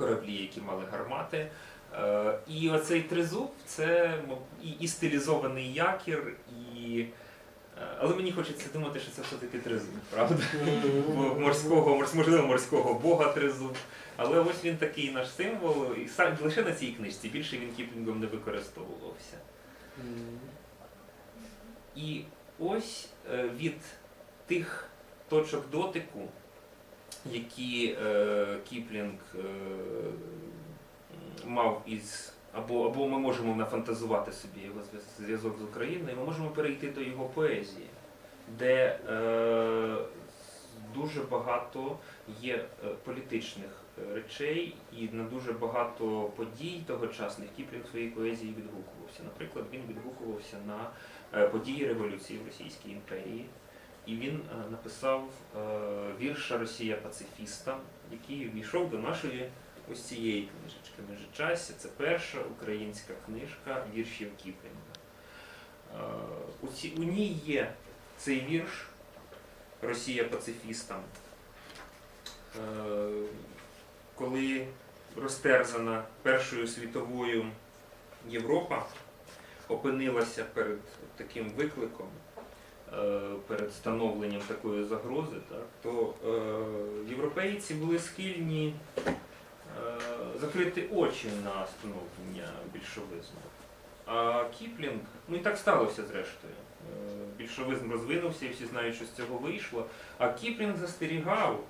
кораблі, які мали гармати. Е, І оцей тризуб це і, і стилізований якір, і. е, Але мені хочеться думати, що це все-таки тризуб, правда? Бо морського, можливо, морського бога тризуб. Але ось він такий наш символ, і сам лише на цій книжці, більше він кіплінгом не використовувався. І ось е, від тих точок дотику, які е, Кіплінг е, мав із. Або, або ми можемо нафантазувати собі його зв'яз- зв'язок з Україною, ми можемо перейти до його поезії, де е, дуже багато є е, політичних е, речей і на дуже багато подій тогочасних Кіплінг своїй поезії відгукувався. Наприклад, він відгукувався на е, події революції в Російській імперії. І він е, написав е, вірша Росія пацифіста, який війшов до нашої ось цієї книжечки Межичастя. Це перша українська книжка віршів Кіплінга. Е, у, ці, у ній є цей вірш Росія пацифістам. Е, коли розтерзана Першою світовою Європа опинилася перед таким викликом, перед становленням такої загрози, так, то е, європейці були схильні е, закрити очі на становлення більшовизму. А Кіплінг, ну і так сталося зрештою. Е, Більшовизм розвинувся і всі знають, що з цього вийшло. А Кіплінг застерігав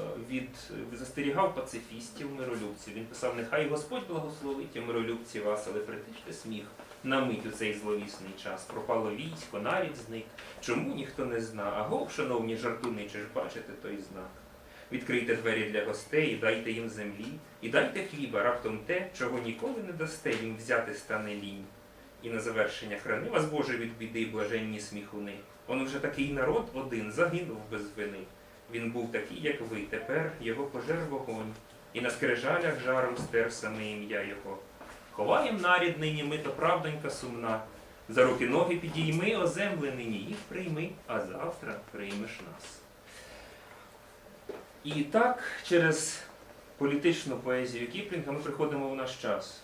е, від застерігав пацифістів, миролюбців. Він писав: Нехай Господь благословить миролюбці вас, але притиште сміх. На мить у цей зловісний час пропало військо, нарід зник. Чому ніхто не зна? Аго, шановні жартуни, чи ж бачите той знак? Відкрийте двері для гостей, і дайте їм землі, і дайте хліба, раптом те, чого ніколи не дасте їм взяти стане лінь. І на завершення храни вас Боже від біди, блаженні сміхуни. Он вже такий народ один загинув без вини. Він був такий, як ви, тепер його пожер вогонь, і на скрижалях жаром стер саме ім'я його. Ховаєм нарід нині ми, то правдонька сумна. За руки ноги підійми, о земле нині їх прийми, а завтра приймеш нас. І так, через політичну поезію Кіплінга ми приходимо в наш час.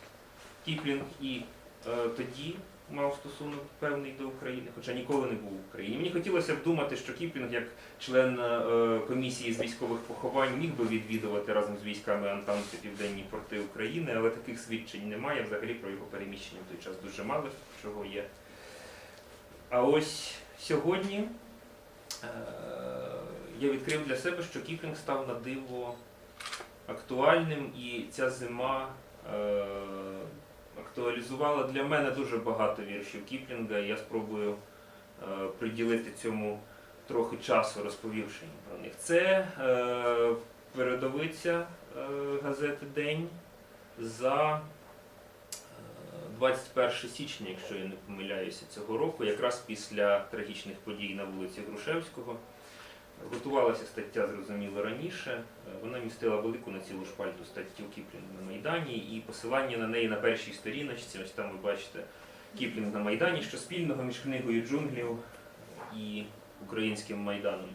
Кіплінг і е, тоді мав стосунок певний до України, хоча ніколи не був в Україні. Мені хотілося б думати, що Кіплінг, як член е, комісії з військових поховань, міг би відвідувати разом з військами Антанти південні порти України, але таких свідчень немає. Взагалі про його переміщення в той час дуже мало чого є. А ось сьогодні е, я відкрив для себе, що Кіплінг став на диво актуальним, і ця зима е, актуалізувала для мене дуже багато віршів Кіплінга, я спробую е, приділити цьому трохи часу, розповівши їм про них. Це е, передовиця е, газети День за е, 21 січня, якщо я не помиляюся, цього року, якраз після трагічних подій на вулиці Грушевського. Готувалася стаття, зрозуміло, раніше. Е, Вона містила велику на цілу шпальту статтю Кіплінг на Майдані і посилання на неї на першій сторіночці. Ось там ви бачите Кіплінг на Майдані, що спільного між книгою джунглів і українським Майданом.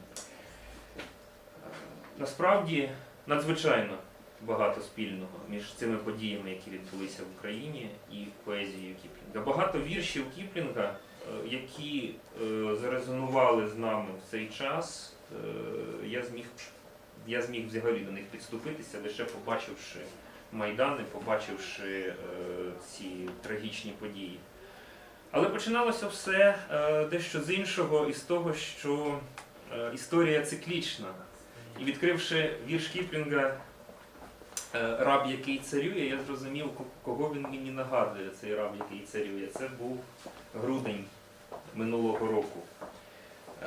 Е, Насправді надзвичайно багато спільного між цими подіями, які відбулися в Україні, і поезією Кіплінга. Багато віршів Кіплінга, е, які зарезонували з нами в цей час, я зміг, я зміг взагалі до них підступитися, лише побачивши майдани, побачивши е, ці трагічні події. Але починалося все е, дещо з іншого, із того, що е, історія циклічна. І відкривши вірш Кіплінга е, Раб, який царює, я зрозумів, кого він мені нагадує, цей раб, який царює. Це був грудень минулого року.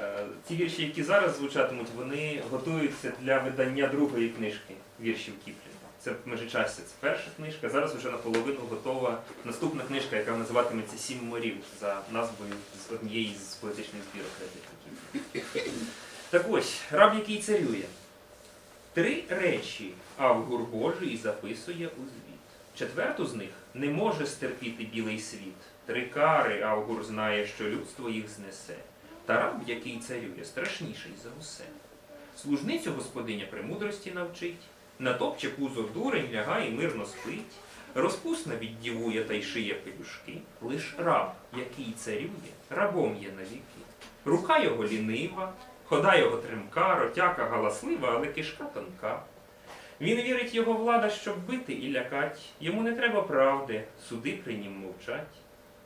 Е, Ті вірші, які зараз звучатимуть, вони готуються для видання другої книжки віршів Кіплінга. Це межичастя, це перша книжка. Зараз вже наполовину готова наступна книжка, яка називатиметься Сім морів за назвою з однієї з поетичних збірок Кіплінга. Так ось, раб, який царює. Три речі Авгур Божий записує у звіт. Четверту з них не може стерпіти білий світ. Три кари Авгур знає, що людство їх знесе. Та раб, який царює, страшніший за усе. Служницю господиня премудрості навчить, натопче пузо дурень, лягає і мирно спить. Розпусна віддівує та й шиє пелюшки. Лиш раб, який царює, рабом є навіки. Рука його лінива, хода його тремка, ротяка галаслива, але кишка тонка. Він вірить його влада, щоб бити і лякать. Йому не треба правди, суди при нім мовчать.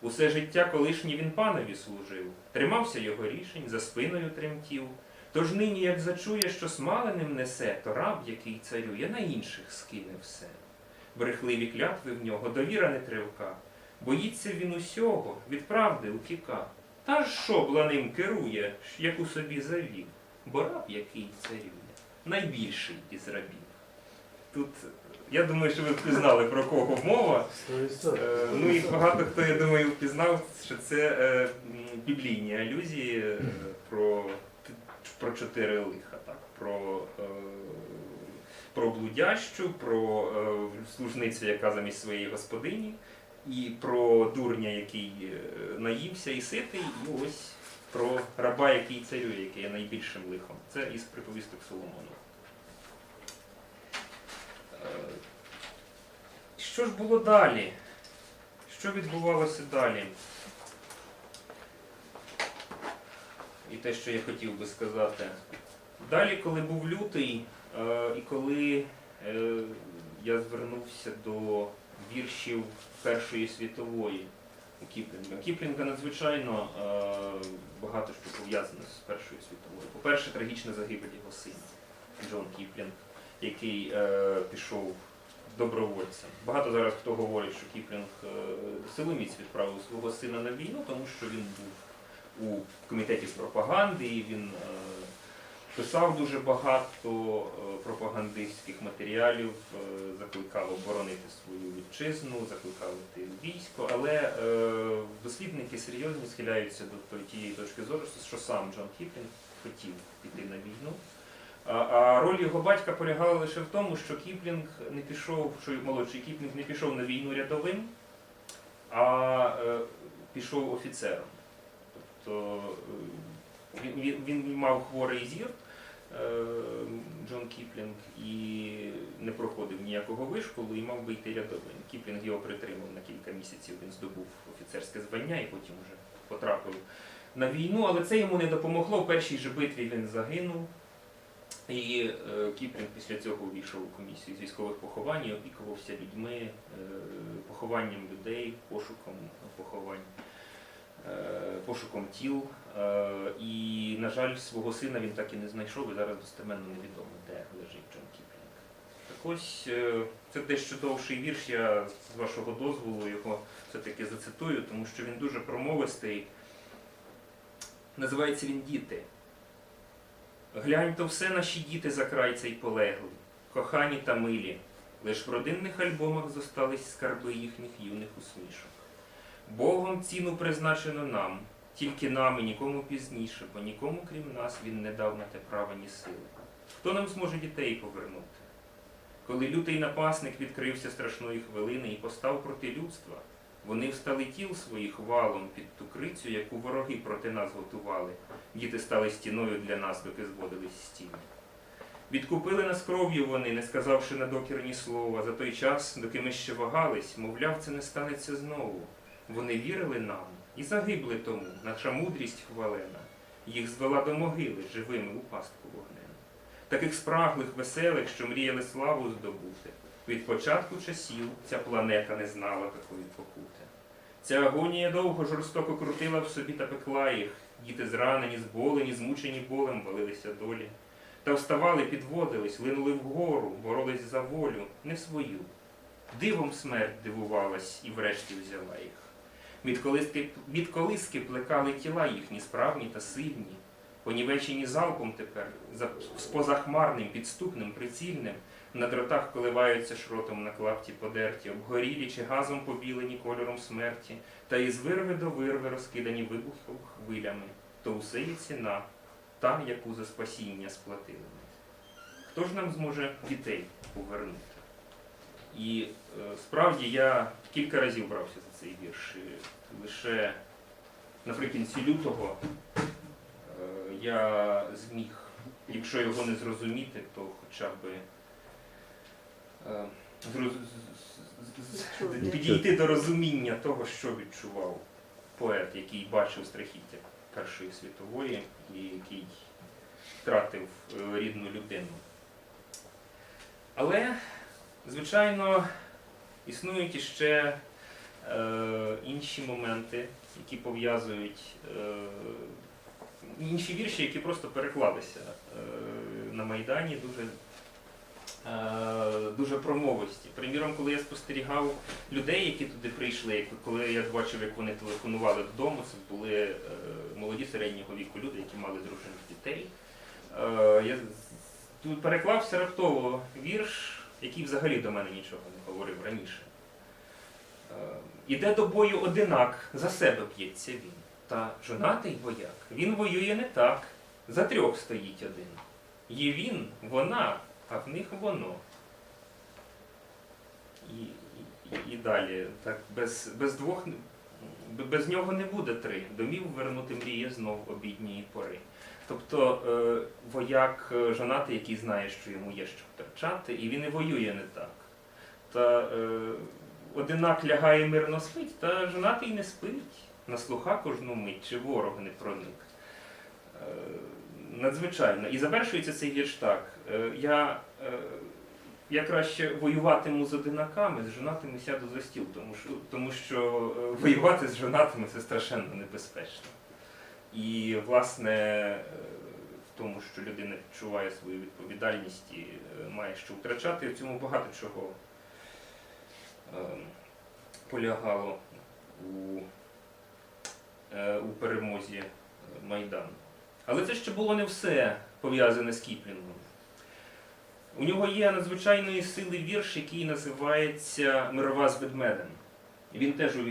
Усе життя колишнє він панові служив, тримався його рішень, за спиною тремтів. Тож нині, як зачує, що смаленим несе, то раб, який царює, на інших скине все. Брехливі клятви в нього, довіра не тривка. Боїться він усього, від правди утіка. Та ж шобла ним керує, яку собі завів, бо раб, який царює, найбільший із рабів. Тут я думаю, що ви впізнали про кого мова. Е, Ну і багато хто, я думаю, впізнав, що це е, біблійні алюзії е, про, про чотири лиха, так? про, про блудящу, про служницю, яка замість своєї господині, і про дурня, який наївся і ситий, і ось про раба, який царює, який є найбільшим лихом. Це із приповісток Соломону. Е, Що ж було далі? Що відбувалося далі? І те, що я хотів би сказати. Далі, коли був лютий, е, і коли е, я звернувся до віршів Першої світової у Кіплінга. Кіплінга надзвичайно багато що пов'язане з Першою світовою. По-перше, трагічна загибель його сина Джон Кіплінг, який е, пішов добровольцем. Багато зараз хто говорить, що Кіплінг е, силоміць відправив свого сина на війну, тому що він був у комітеті з пропаганди, і він е, писав дуже багато е, пропагандистських матеріалів, е, закликав оборонити свою вітчизну, закликав йти військо, але е, дослідники серйозні схиляються до тієї точки зору, що сам Джон Кіплінг хотів піти на війну. А, роль його батька полягала лише в тому, що Кіплінг не пішов, що молодший Кіплінг не пішов на війну рядовим, а е, пішов офіцером. Тобто е, він, він, він мав хворий зір, е, Джон Кіплінг, і не проходив ніякого вишколу і мав би йти рядовим. Кіплінг його притримав на кілька місяців, він здобув офіцерське звання і потім вже потрапив на війну, але це йому не допомогло. В першій же битві він загинув. І е, Кіплінг після цього увійшов у комісію з військових поховань і опікувався людьми, е, похованням людей, пошуком поховань, е, пошуком тіл. І, на жаль, свого сина він так і не знайшов, і зараз достеменно невідомо, де лежить Джон Кіплінг. Так ось це дещо довший вірш, я з вашого дозволу його все-таки зацитую, тому що він дуже промовистий. Називається він Діти. Глянь, то все наші діти за край цей полегли, кохані та милі, лиш в родинних альбомах зостались скарби їхніх юних усмішок. Богом ціну призначено нам, тільки нам і нікому пізніше, бо нікому крім нас він не дав на те права ні сили. Хто нам зможе дітей повернути? Коли лютий напасник відкрився страшної хвилини і постав проти людства, вони встали тіл своїх валом під ту крицю, яку вороги проти нас готували. Діти стали стіною для нас, доки зводились стіни. Відкупили нас кров'ю вони, не сказавши на докір ні слова. За той час, доки ми ще вагались, мовляв, це не станеться знову. Вони вірили нам і загибли тому, наша мудрість хвалена. Їх звела до могили живими у пастку вогнену. Таких спраглих, веселих, що мріяли славу здобути. Від початку часів ця планета не знала такої покути. Ця агонія довго жорстоко крутила в собі та пекла їх. Діти зранені, зболені, змучені болем валилися долі. Та вставали, підводились, линули вгору, боролись за волю, не свою. Дивом смерть дивувалась і врешті взяла їх. Від колиски, плекали тіла їхні справні та сильні, понівечені залпом тепер, з позахмарним, підступним, прицільним, на дротах коливаються шротом на клапті подерті, обгорілі чи газом побілені кольором смерті, та із вирви до вирви розкидані вибухом хвилями, то усе є ціна, та, яку за спасіння сплатили. Хто ж нам зможе дітей повернути? І е, справді я кілька разів брався за цей вірш. Лише наприкінці лютого е, я зміг, якщо його не зрозуміти, то хоча б е, зроз- з- з- з- Відчути. Підійти до розуміння того, що відчував поет, який бачив страхіття Першої світової і який втратив е, рідну людину. Але, звичайно, існують іще е, інші моменти, які пов'язують е, інші вірші, які просто переклалися е, на Майдані дуже, дуже промовисті. Приміром, коли я спостерігав людей, які туди прийшли, коли я бачив, як вони телефонували додому, це були е, молоді середнього віку люди, які мали дружин дітей. Е, я тут переклався раптово вірш, який взагалі до мене нічого не говорив раніше. Е, Іде до бою одинак, за себе б'ється він. Та жонатий вояк, він воює не так. За трьох стоїть один. Є він, вона, а в них воно. І, і, і далі. Так, без, без двох без нього не буде три. Домів вернути мріє знов обідньої пори. Тобто е, вояк е, жонатий, який знає, що йому є що втрачати, і він і воює не так. Та е, одинак лягає мирно спить, та жонатий не спить. На слуха кожну мить, чи ворог не проник. Е, надзвичайно. І завершується цей вірш так. Е, я, е, я краще воюватиму з одинаками, з жонатими сяду за стіл, тому що, тому що е, воювати з жонатими це страшенно небезпечно. І, власне, в тому, що людина відчуває свою відповідальність і має що втрачати, в цьому багато чого полягало у, у перемозі Майдану. Але це ще було не все пов'язане з Кіплінгом. У нього є надзвичайної сили вірш, який називається Мирова з ведмедем. Він теж увійшов